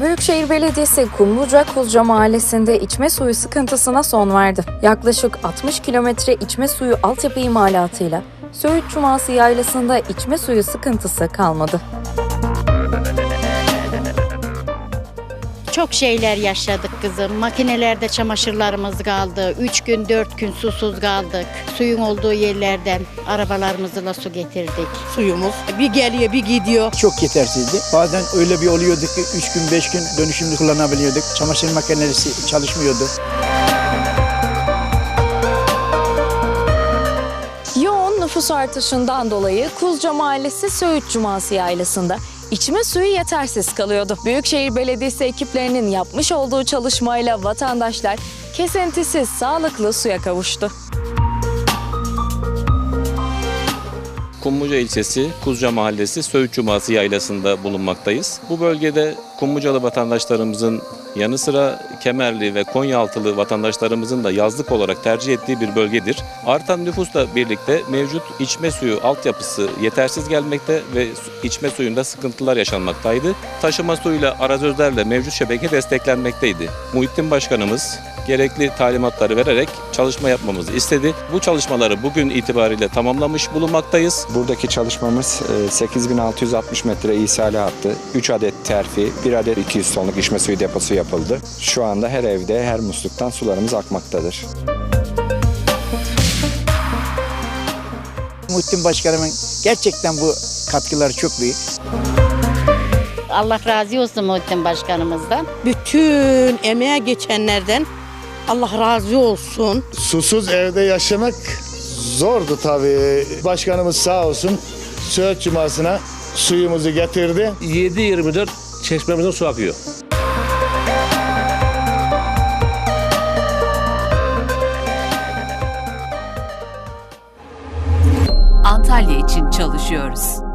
Büyükşehir Belediyesi Kumluca Kuzca Mahallesi'nde içme suyu sıkıntısına son verdi. Yaklaşık 60 kilometre içme suyu altyapı imalatıyla Söğüt Cuması Yaylası'nda içme suyu sıkıntısı kalmadı. Çok şeyler yaşadık kızım. Makinelerde çamaşırlarımız kaldı. Üç gün, dört gün susuz kaldık. Suyun olduğu yerlerden arabalarımızla su getirdik. suyumuz. Bir geliyor bir gidiyor. çok yetersizdi. Bazen öyle bir oluyordu ki 3 gün 5 gün dönüşümlü kullanabiliyorduk. Çamaşır makinesi çalışmıyordu. Yoğun nüfus artışından dolayı Kuzca Mahallesi Söğüt Cuması Yaylası'nda içme suyu yetersiz kalıyordu. Büyükşehir Belediyesi ekiplerinin yapmış olduğu çalışmayla vatandaşlar kesintisiz sağlıklı suya kavuştu. Kumluca ilçesi Kuzca Mahallesi Söğüt Cuması yaylasında bulunmaktayız. Bu bölgede Kumlucalı vatandaşlarımızın yanı sıra Kemerli ve Konyaaltılı vatandaşlarımızın da yazlık olarak tercih ettiği bir bölgedir. Artan nüfusla birlikte mevcut içme suyu altyapısı yetersiz gelmekte ve içme suyunda sıkıntılar yaşanmaktaydı. Taşıma suyuyla arazözlerle mevcut şebeke desteklenmekteydi. Muhittin Başkanımız gerekli talimatları vererek çalışma yapmamızı istedi. Bu çalışmaları bugün itibariyle tamamlamış bulunmaktayız. Buradaki çalışmamız e, 8660 metre isale hattı, 3 adet terfi, 1 adet 200 tonluk içme suyu deposu yapıldı. Şu anda her evde, her musluktan sularımız akmaktadır. Muhittin Başkanımın gerçekten bu katkıları çok büyük. Allah razı olsun Muhittin Başkanımızdan. Bütün emeğe geçenlerden Allah razı olsun. Susuz evde yaşamak zordu tabii. Başkanımız sağ olsun Söğüt Cuması'na suyumuzu getirdi. 7-24 çeşmemizden su akıyor. İçin çalışıyoruz.